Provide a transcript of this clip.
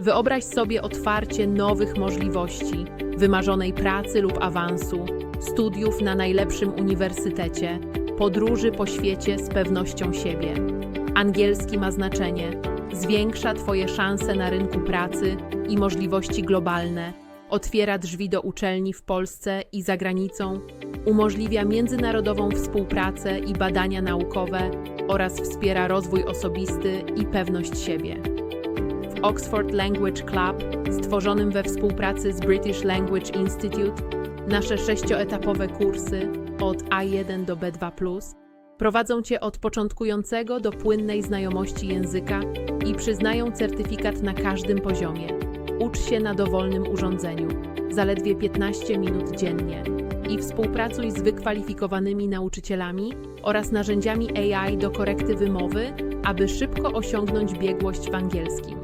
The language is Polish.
Wyobraź sobie otwarcie nowych możliwości, wymarzonej pracy lub awansu, studiów na najlepszym uniwersytecie, podróży po świecie z pewnością siebie. Angielski ma znaczenie, zwiększa Twoje szanse na rynku pracy i możliwości globalne, otwiera drzwi do uczelni w Polsce i za granicą, umożliwia międzynarodową współpracę i badania naukowe oraz wspiera rozwój osobisty i pewność siebie. Oxford Language Club, stworzonym we współpracy z British Language Institute, nasze sześcioetapowe kursy od A1 do B2 prowadzą Cię od początkującego do płynnej znajomości języka i przyznają certyfikat na każdym poziomie. Ucz się na dowolnym urządzeniu, zaledwie 15 minut dziennie i współpracuj z wykwalifikowanymi nauczycielami oraz narzędziami AI do korekty wymowy, aby szybko osiągnąć biegłość w angielskim.